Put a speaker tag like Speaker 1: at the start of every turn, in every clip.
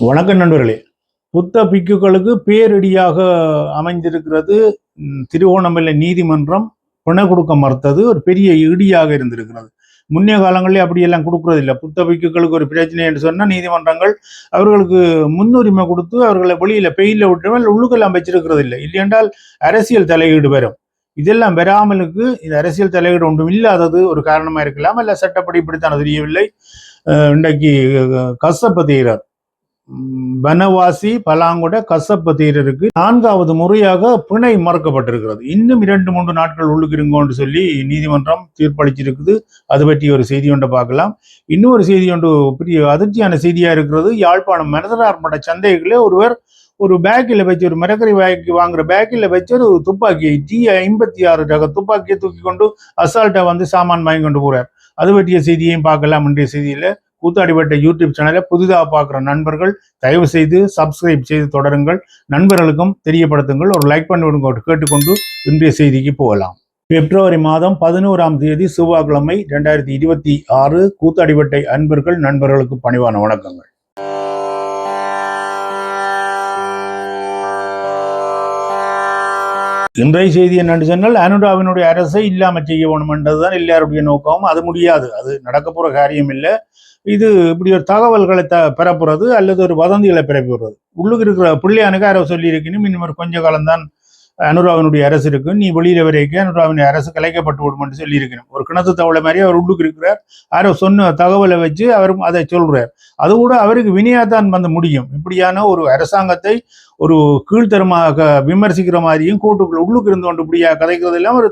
Speaker 1: வணக்கம் நண்பர்களே. புத்த பிக்குகளுக்கு பேரிடியாக அமைந்திருக்கிறது திருவோணமலை நீதிமன்றம் பிணை கொடுக்க மறுத்தது ஒரு பெரிய இடியாக இருந்திருக்கிறது. முன்னைய காலங்களில் அப்படியெல்லாம் கொடுக்கறது இல்லை புத்த பிக்குகளுக்கு ஒரு பிரச்சனை என்று சொன்னால் நீதிமன்றங்கள் அவர்களுக்கு முன்னுரிமை கொடுத்து அவர்களை வெளியில் பெயில விட்டு உள்ளுக்கெல்லாம் வச்சிருக்கிறது இல்லை இல்லையென்றால் அரசியல் தலையீடு வரும் இதெல்லாம் வராமலுக்கு இந்த அரசியல் தலையீடு ஒன்றும் இல்லாதது ஒரு காரணமாக இருக்கலாம். அல்ல சட்டப்படி இப்படித்தான் தெரியவில்லை. அஹ் இன்றைக்கு அஹ், பனவாசி பலாங்குட கசப்ப தீரருக்கு நான்காவது முறையாக பிணை மறுக்கப்பட்டிருக்கிறது. இன்னும் இரண்டு மூன்று நாட்கள் உள்ளுக்கிருங்கோன்னு சொல்லி நீதிமன்றம் தீர்ப்பளிச்சிருக்குது. அது பற்றி ஒரு செய்தி ஒன்றை பார்க்கலாம். இன்னொரு செய்தி ஒன்று பெரிய அதிர்ச்சியான செய்தியா இருக்கிறது. யாழ்ப்பாணம் மனதரார் மட சந்தைகளே ஒருவர் ஒரு பேக்கில் வச்சு ஒரு மிரக்கரி பேக்கு வாங்குற பேக்கில் வச்சு ஒரு துப்பாக்கியை டி ஐம்பத்தி ஆறு ரக துப்பாக்கியை தூக்கி கொண்டு அசால்ட்டா வந்து சாமான் வாங்கி கொண்டு போகிறார் அது பற்றிய செய்தியையும் பார்க்கலாம். இன்றைய செய்தியில கூத்தாடிப்பட்ட யூடியூப் சேனலை புதிதாக பார்க்குற நண்பர்கள் தயவு செய்து சப்ஸ்கிரைப் செய்து தொடருங்கள். நண்பர்களுக்கும் தெரியப்படுத்துங்கள். ஒரு லைக் பண்ணி விடுங்க. கேட்டுக்கொண்டு இன்றைய செய்திக்கு போகலாம். பிப்ரவரி மாதம் பதினோராம் தேதி செவ்வாய்க்கிழமை ரெண்டாயிரத்தி இருபத்தி ஆறு கூத்தாடிப்பட்டை அன்பர்கள் நண்பர்களுக்கு பணிவான வணக்கங்கள். இன்றைய செய்தி என்னென்று சொன்னால் அனுராவினுடைய அரசை இல்லாமல் செய்ய வேணும் என்றதுதான் எல்லாருடைய நோக்கம் அது முடியாது. அது நடக்க போற காரியம் இல்லை இது இப்படி ஒரு தகவல்களை த பெறப்புறது அல்லது ஒரு வதந்திகளை பிறப்பிடுறது உள்ளுக்கு இருக்கிற பிள்ளையானுக்கு யாரோ சொல்லியிருக்கணும். இன்னும் ஒரு கொஞ்ச காலம்தான் அனுராவினுடைய அரசு இருக்கு. நீ வெளியில வரைக்கும் அனுராவினுடைய அரசு கலைக்கப்பட்டு விடுமென்று என்று இருக்கணும் ஒரு கிணத்து தவளை மாதிரி அவர் உள்ளுக்கு இருக்கிறார். யாரோ சொன்ன தகவலை வச்சு அவரும் அதை சொல்றார். அது கூட அவருக்கு வினையாதான் வந்து முடியும். இப்படியான ஒரு அரசாங்கத்தை ஒரு கீழ்த்தரமாக விமர்சிக்கிற மாதிரியும் கூட்டுக்குள்ள உள்ளுக்கு இருந்து கொண்டு இப்படியா கதைக்கிறது எல்லாம் ஒரு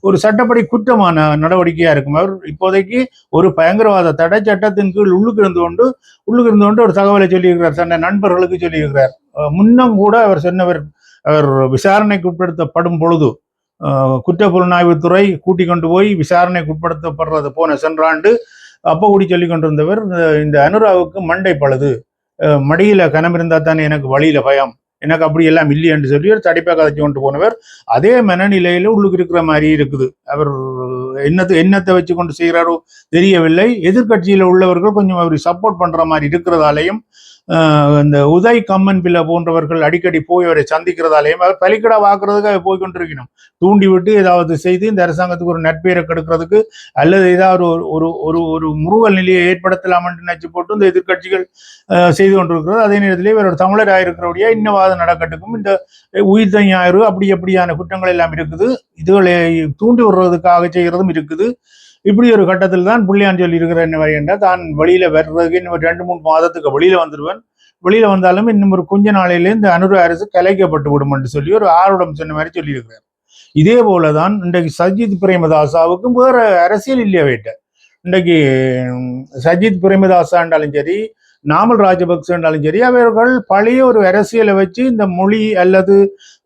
Speaker 1: ஒரு சட்டப்படி குற்றமான நடவடிக்கையா இருக்கும். அவர் இப்போதைக்கு ஒரு பயங்கரவாத தடை சட்டத்தின் கீழ் உள்ளுக்கு இருந்து கொண்டு உள்ளுக்கு இருந்து கொண்டு ஒரு தகவலை சொல்லியிருக்கிறார். தன்னை நண்பர்களுக்கு சொல்லியிருக்கிறார். முன்னம் கூட அவர் சொன்னவர் அவர் விசாரணைக்கு உட்படுத்தப்படும் பொழுது அஹ், குற்றப்புலனாய்வுத்துறை கூட்டிக் கொண்டு போய் விசாரணைக்கு உட்படுத்தப்படுறது போன சென்ற ஆண்டு அப்போ கூடி சொல்லி கொண்டிருந்தவர் இந்த- இந்த அனுராவுக்கு மண்டை பழுது. மடியில் மடியில கனம் தானே எனக்கு வழியில் பயம். எனக்கு அப்படி எல்லாம் இல்லை என்று சொல்லி ஒரு தடிப்பாக கதைச்சு கொண்டு போனவர். அதே மனநிலையில் உள்ளுக்கு இருக்கிற மாதிரி இருக்குது. அவர் என்னத்தை என்னத்தை வச்சு கொண்டு செய்கிறாரோ தெரியவில்லை. எதிர்கட்சியில் உள்ளவர்கள் கொஞ்சம் அவர் சப்போர்ட் பண்ணுற மாதிரி இருக்கிறதாலையும் இந்த உதய் கம்மன் பிள்ளை போன்றவர்கள் அடிக்கடி போய் அவரை சந்திக்கிறதாலையும் அவர் பலிக்கடா வாக்குறதுக்கு அவர் போய் கொண்டிருக்கணும். தூண்டி விட்டு ஏதாவது செய்து இந்த அரசாங்கத்துக்கு ஒரு நட்பெயரை கெடுக்கிறதுக்கு அல்லது ஏதாவது ஒரு ஒரு ஒரு ஒரு முருகல் நிலையை ஏற்படுத்தலாம் என்று நினைச்சு போட்டு இந்த எதிர்க்கட்சிகள் செய்து கொண்டிருக்கிறது. அதே நேரத்தில் இவர் ஒரு தமிழராக இருக்கிறபடியா இன்னவாதம் நடக்கட்டுக்கும் இந்த உயிர் ஞாயிறு அப்படி அப்படியான குற்றங்கள் எல்லாம் இருக்குது. இதுகளை தூண்டி விடுறதுக்காக செய்கிறதும் இருக்குது. இப்படி ஒரு கட்டத்தில் தான் புள்ளியாஞ்சல் இருக்கிற என்ன என்றால் தான் வெளியில வர்றதுக்கு இன்னும் ரெண்டு மூணு மாதத்துக்கு வெளியில வந்துடுவேன் வெளியில வந்தாலும் இன்னும் ஒரு கொஞ்ச நாளையில இந்த அனுர அரசு கலைக்கப்பட்டு விடும் என்று சொல்லி ஒரு ஆர்வடம் சொன்ன மாதிரி சொல்லியிருக்கிறார். இதே போலதான் இன்றைக்கு சஜித் பிரேமதாசாவுக்கும் வேற அரசியல் இல்லையா வேட்ட. இன்றைக்கு உம், சஜித் பிரேமதாசாண்டாலும் சரி நாமல் ராஜபக்சேண்டாலும் சரி அவர்கள் பழைய ஒரு அரசியலை வச்சு இந்த மொழி அல்லது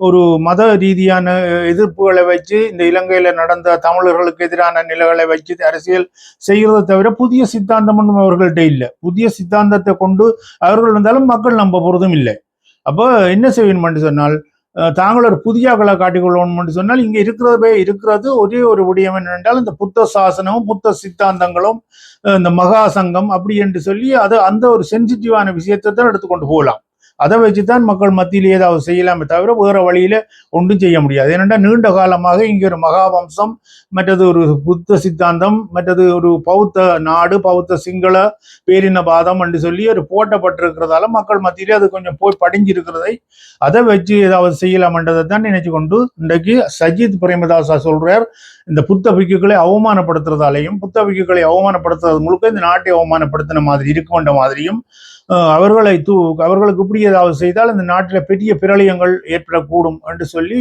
Speaker 1: ஒரு மத ரீதியான எதிர்ப்புகளை வச்சு இந்த இலங்கையில நடந்த தமிழர்களுக்கு எதிரான நிலைகளை வச்சு அரசியல் செய்யறதை தவிர புதிய சித்தாந்தம் ஒன்றும் அவர்கள்ட்ட இல்லை. புதிய சித்தாந்தத்தை கொண்டு அவர்கள் இருந்தாலும் மக்கள் நம்ப போறதும் இல்லை. அப்போ என்ன செய்யணும்னு சொன்னால் தாங்கள் ஒரு புதிய ஆக்களை காட்டிக்கொள்ளணும்னு சொன்னால் இங்கே இருக்கிறதே இருக்கிறது ஒரே ஒரு விடயம் என்னென்றால் இந்த புத்த சாசனமும் புத்த சித்தாந்தங்களும் இந்த மகா சங்கம் அப்படி என்று சொல்லி அது அந்த ஒரு சென்சிட்டிவான விஷயத்தை தான் எடுத்துக்கொண்டு போகலாம். அதை வச்சுதான் மக்கள் மத்தியில் ஏதாவது செய்யலாமே தவிர வேற வழியில ஒன்றும் செய்ய முடியாது. ஏனென்றால் நீண்ட காலமாக இங்கே ஒரு மகாவம்சம் மற்றது ஒரு புத்த சித்தாந்தம் மற்றது ஒரு பௌத்த நாடு பௌத்த சிங்கள பேரினவாதம் என்று சொல்லி ஒரு போட்டப்பட்டிருக்கிறதால மக்கள் மத்தியிலே அது கொஞ்சம் போய் படிஞ்சிருக்கிறதை அதை வச்சு ஏதாவது செய்யலாம்ன்றதை தான் நினைச்சு கொண்டு இன்றைக்கு சஜித் பிரேமதாசா சொல்றார். இந்த புத்த பிக்குகளை அவமானப்படுத்துறதாலையும் புத்த பிக்குகளை அவமானப்படுத்துறது முழுக்க இந்த நாட்டை அவமானப்படுத்தின மாதிரி இருக்குன்ற மாதிரியும் அவர்களை தூ அவர்களுக்கு இப்படி ஏதாவது செய்தால் இந்த நாட்டில் பெரிய பிரளயங்கள் ஏற்படக்கூடும் என்று சொல்லி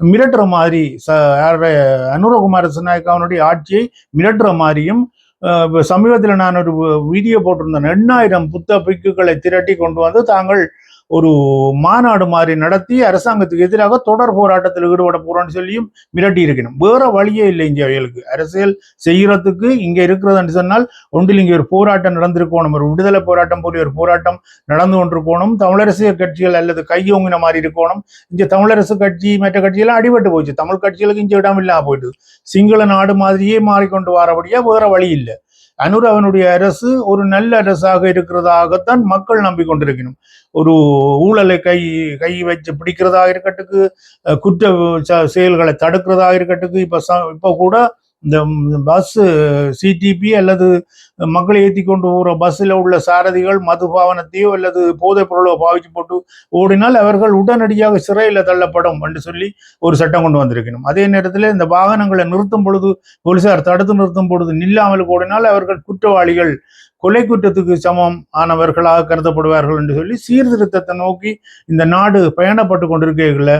Speaker 1: மிரட்டுற மாதிரி ச யாருடைய அனுரகுமார சிநாயக்காவனுடைய ஆட்சியை மிரட்டுற மாதிரியும் அஹ், சமீபத்தில் நான் ஒரு வீடியோ போட்டிருந்தேன். எண்ணாயிரம் புத்த பிக்குகளை திரட்டி கொண்டு வந்து தாங்கள் ஒரு மாநாடு மாதிரி நடத்தி அரசாங்கத்துக்கு எதிராக தொடர் போராட்டத்தில் ஈடுபட போறோம்னு சொல்லியும் மிரட்டி இருக்கணும். வேற வழியே இல்லை இங்கே அவைகளுக்கு அரசியல் செய்யறதுக்கு இங்க இருக்கிறதுன்னு சொன்னால் ஒன்றில் இங்கே ஒரு போராட்டம் நடந்திருக்கணும். ஒரு விடுதலை போராட்டம் போல ஒரு போராட்டம் நடந்து கொண்டிருக்கணும். தமிழரசு கட்சிகள் அல்லது கையோங்கின மாதிரி இருக்கணும். இங்க தமிழரசு கட்சி மற்ற கட்சியெல்லாம் அடிபட்டு போச்சு. தமிழ் கட்சிகளுக்கு இங்கே இடம் இல்லாம போயிடுது சிங்கள நாடு மாதிரியே மாறிக்கொண்டு வரபடியா வேற வழி இல்லை. அனுரவனுடைய அரசு ஒரு நல்ல அரசாக இருக்கிறதாகத்தான் மக்கள் நம்பிக்கொண்டிருக்கணும். ஒரு ஊழலை கை கை வச்சு பிடிக்கிறதாக இருக்கட்டுக்கு குற்ற ச- செயல்களை தடுக்கிறதா இருக்கட்டுக்கு இப்போ ச- இப்போ கூட இந்த பஸ் சிடிபி அல்லது மக்களை ஏற்றி கொண்டு போகிற பஸ்ஸில் உள்ள சாரதிகள் மதுபாவனத்தையோ அல்லது போதைப் பொருளோ பாவிச்சு போட்டு ஓடினால் அவர்கள் உடனடியாக சிறையில் தள்ளப்படும் என்று சொல்லி ஒரு சட்டம் கொண்டு வந்திருக்கணும். அதே நேரத்தில் இந்த வாகனங்களை நிறுத்தும் பொழுது போலீசார் தடுத்து நிறுத்தும் பொழுது நில்லாமல் ஓடினால் அவர்கள் குற்றவாளிகள் கொலை குற்றத்துக்கு சமம் ஆனவர்களாக கருதப்படுவார்கள் என்று சொல்லி சீர்திருத்தத்தை நோக்கி இந்த நாடு பயணப்பட்டு கொண்டிருக்கைகள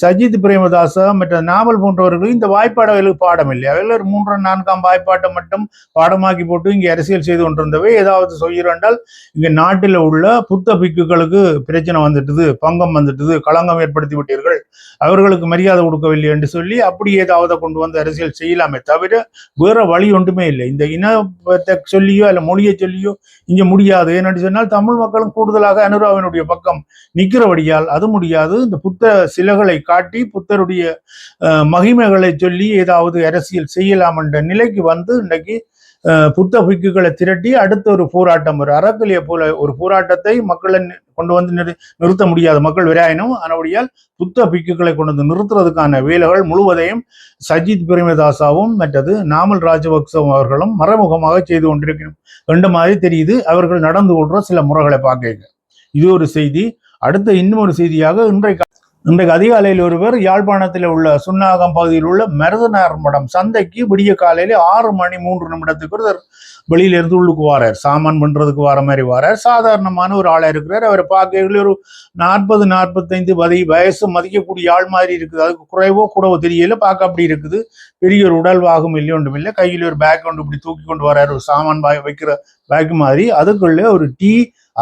Speaker 1: சஜித் பிரேமதாச மற்ற நாவல் போன்றவர்களும் இந்த வாய்ப்பாடவர்களுக்கு பாடம் இல்லை அவர்கள் ஒரு மூன்றாம் நான்காம் வாய்ப்பாட்டை மட்டும் பாடமாக்கி போட்டு இங்கே அரசியல் செய்து கொண்டிருந்தவை. ஏதாவது சொல்கிறேன்டால் இங்க நாட்டில் உள்ள புத்த பிக்குகளுக்கு பிரச்சனை வந்துட்டுது பங்கம் வந்துட்டுது களங்கம் ஏற்படுத்தி விட்டீர்கள். அவர்களுக்கு மரியாதை கொடுக்கவில்லை என்று சொல்லி அப்படி ஏதாவது கொண்டு வந்து அரசியல் செய்யலாமே தவிர வேற வழி ஒன்றுமே இல்லை. இந்த இனத்தை சொல்லியோ அல்ல மொழியை சொல்லியோ இங்க முடியாது. ஏனென்று சொன்னால் தமிழ் மக்களும் கூடுதலாக அனுராவினுடைய பக்கம் நிற்கிறபடியால் அது முடியாது. இந்த புத்த சிலைகளை காட்டி புத்தருடைய மகிமைகளை சொல்லி ஏதாவது அரசியல் செய்யலாம் என்ற நிலைக்கு வந்து இன்றைக்கு புத்த பிக்குகளை திரட்டி அடுத்த ஒரு போராட்டம் ஒரு அறக்கலிய போல ஒரு போராட்டத்தை மக்களை கொண்டு வந்து நிறு- நிறுத்த முடியாத மக்கள் விராயினும் ஆனபடியால் புத்த பிக்குகளை கொண்டு வந்து நிறுத்துறதுக்கான வேலைகள் முழுவதையும் சஜித் பிரேமதாசாவும் மற்றது நாமல் ராஜபக்சவும் அவர்களும் மறைமுகமாக செய்து கொண்டிருக்கணும். ரெண்டு மாதிரி தெரியுது. அவர்கள் நடந்து கொள்ற சில முறைகளை பார்க்க. இது ஒரு செய்தி. அடுத்த இன்னும் ஒரு செய்தியாக இன்றைக்கு இன்றைக்கு அதிகாலையில் ஒருவர் யாழ்ப்பாணத்தில் உள்ள சுன்னாகம் பகுதியில் உள்ள மருதனார் மடம் சந்தைக்கு விடிய காலையில ஆறு மணி மூன்று நிமிடத்துக்கு ஒருத்தர் வெளியில இருந்து உள்ளுக்கு வாரார். சாமான் பண்றதுக்கு வர மாதிரி வாரார். சாதாரணமான ஒரு ஆளா இருக்கிறார். அவரை பார்க்கல ஒரு நாற்பது நாற்பத்தைந்து வதை வயசு மதிக்கக்கூடிய ஆள் மாதிரி இருக்குது. அதுக்கு குறைவோ கூடவோ தெரியல. பார்க்க அப்படி இருக்குது. பெரிய ஒரு உடல் வாகும் இல்லை ஒன்றும் இல்லை. கையில் ஒரு பேக் கொண்டு இப்படி தூக்கி கொண்டு வரார். ஒரு சாமான் வைக்கிற பேக் மாதிரி. அதுக்குள்ளே ஒரு டீ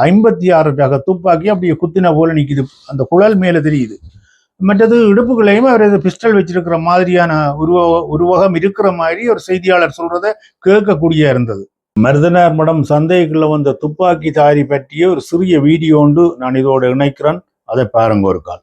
Speaker 1: ஐம்பத்தி ஆறு ரக துப்பாக்கி அப்படியே குத்தின போல நிக்குது. அந்த குழல் மேல தெரியுது. மற்றது இடுப்புகளையும் அவர் இது பிஸ்டல் வச்சிருக்கிற மாதிரியான உருவ உருவகம் இருக்கிற மாதிரி ஒரு செய்தியாளர் சொல்றத கேட்கக்கூடிய இருந்தது. மருதனார் மடம் சந்தேகத்தில் வந்த துப்பாக்கி தாரி பற்றிய ஒரு சிறிய வீடியோ ஒன்று நான் இதோட இணைக்கிறேன். அதை பாருங்க ஒரு கால்.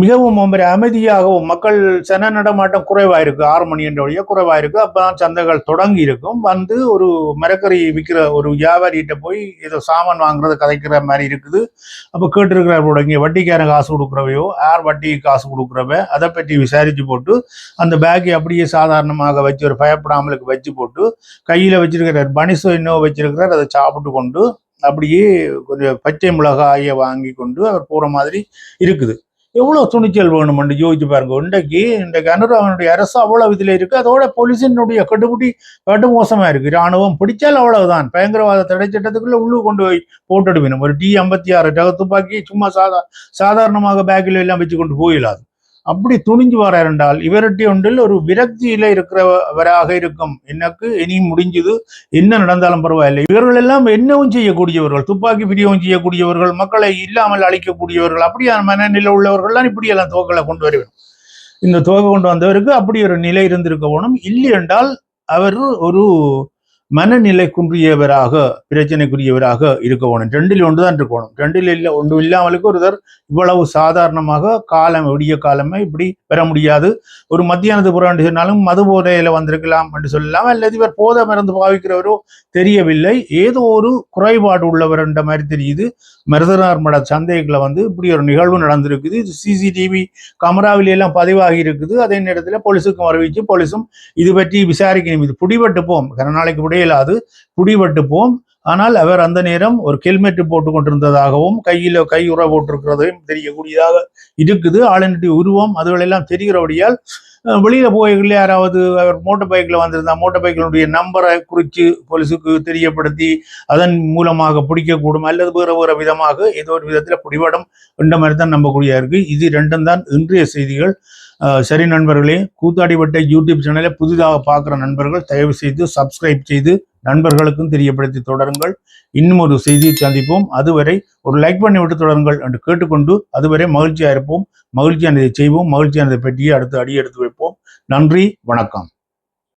Speaker 1: மிகவும் அமைதியாகவும் மக்கள் சென நடமாட்டம் குறைவா இருக்கு ஆறு மணி என்ற வழியா குறைவா இருக்கு அப்பதான் சந்தைகள் தொடங்கி இருக்கும் வந்து ஒரு மரக்கறி விற்கிற ஒரு வியாபாரிகிட்ட போய் ஏதோ சாமான் வாங்குறது கதைக்கிற மாதிரி இருக்குது. அப்போ கேட்டிருக்கிறார் இங்கே வட்டிக்கார வட்டிக்காரன் காசு கொடுக்குறவையோ யார் வட்டிக்கு காசு கொடுக்குறவ அதை பற்றி விசாரிச்சு போட்டு அந்த பேக்கை அப்படியே சாதாரணமாக வச்சு ஒரு பயப்படாமலுக்கு வச்சு போட்டு கையில வச்சிருக்கிறார். பனிசோ இன்னும் வச்சிருக்கிறார். அதை சாப்பிட்டு கொண்டு அப்படியே கொஞ்சம் பச்சை மிளகாயை வாங்கி கொண்டு அவர் போற மாதிரி இருக்குது. எவ்வளோ துணிச்சல் வேணும்னு யோசிச்சு பாருங்க. இன்றைக்கு இன்றைக்கு அனுராகனுடைய அரசு அவ்வளோ இதில் இருக்குது அதோட போலீசினுடைய கட்டுப்பிடி கட்டு மோசமாக இருக்குது இராணுவம் பிடிச்சால் அவ்வளவுதான். பயங்கரவாத தடை சட்டத்துக்குள்ளே உள்ளு கொண்டு போய் போட்டுடுவினும். ஒரு டி ஐம்பத்தி ஆறு டக துப்பாக்கி சும்மா சாதா சாதாரணமாக பேக்கில் எல்லாம் வச்சு கொண்டு போயிடாது அப்படி துணிஞ்சு வரார் என்றால் இவரட்டி ஒன்றில் ஒரு விரக்தியில இருக்கிறவராக இருக்கும். எனக்கு இனி முடிஞ்சது என்ன நடந்தாலும் பரவாயில்லை. இவர்கள் எல்லாம் என்னவும் செய்யக்கூடியவர்கள் துப்பாக்கி பிரியவும் செய்யக்கூடியவர்கள் மக்களை இல்லாமல் அழிக்கக்கூடியவர்கள் அப்படியான மனநிலை உள்ளவர்கள் எல்லாம் இப்படி எல்லாம் கொண்டு வர இந்த தோகை கொண்டு வந்தவருக்கு அப்படி ஒரு நிலை இருந்திருக்க போனோம் இல்லை என்றால் அவர் ஒரு மனநிலை குன்றியவராக பிரச்சனைக்குரியவராக இருக்க வேணும். ரெண்டில் ஒன்று தான் இருக்கணும் ரெண்டில் இல்லை ஒன்று இல்லாமலுக்கு ஒருத்தர் இவ்வளவு சாதாரணமாக காலம் விடிய காலமே இப்படி பெற முடியாது. ஒரு மத்தியானது புறம் சொன்னாலும் மது போதையில வந்திருக்கலாம் என்று சொல்லலாம். அல்லது இவர் போதை மருந்து பாவிக்கிறவரோ தெரியவில்லை. ஏதோ ஒரு குறைபாடு உள்ளவர் என்ற மாதிரி தெரியுது. மருதனார் மட சந்தைகளை வந்து இப்படி ஒரு நிகழ்வு நடந்திருக்குது. சிசிடிவி கமராவில எல்லாம் பதிவாகி இருக்குது. அதே நேரத்தில் போலீஸுக்கும் அறிவிச்சு போலீஸும் இது பற்றி விசாரிக்கணும். இது பிடிபட்டு போம் கரநாளைக்கு நாளைக்கு விடையிலாது போம் ஆனால் அவர் அந்த நேரம் ஒரு ஹெல்மெட் போட்டு கொண்டிருந்ததாகவும் கையில கை உற போட்டிருக்கிறதையும் தெரியக்கூடியதாக இருக்குது. ஆளுநருடைய உருவம் அதுகளெல்லாம் தெரிகிறபடியால் வெளியில போய்கள் யாராவது அவர் மோட்டர் பைக்ல வந்திருந்தா மோட்டர் பைக்கினுடைய நம்பரை குறித்து போலீஸுக்கு தெரியப்படுத்தி அதன் மூலமாக பிடிக்கக்கூடும் அல்லது வேறு வேறு விதமாக ஏதோ ஒரு விதத்தில் பிடிபடம் என்ற மாதிரி தான் நம்பக்கூடியதா இருக்கு. இது ரெண்டும் தான் இன்றைய செய்திகள். சரி நண்பர்களே கூத்தாடிப்பட்ட யூடியூப் சேனலை புதிதாக பார்க்குற நண்பர்கள் தயவு செய்து சப்ஸ்கிரைப் செய்து நண்பர்களுக்கும் தெரியப்படுத்தி தொடருங்கள். இன்னும் ஒரு செய்தியை சந்திப்போம். அதுவரை ஒரு லைக் பண்ணி விட்டு தொடருங்கள் என்று கேட்டுக்கொண்டு அதுவரை மகிழ்ச்சியாக இருப்போம். மகிழ்ச்சியானதை செய்வோம். மகிழ்ச்சியானதை பற்றியே அடுத்து அடி எடுத்து வைப்போம். நன்றி வணக்கம்.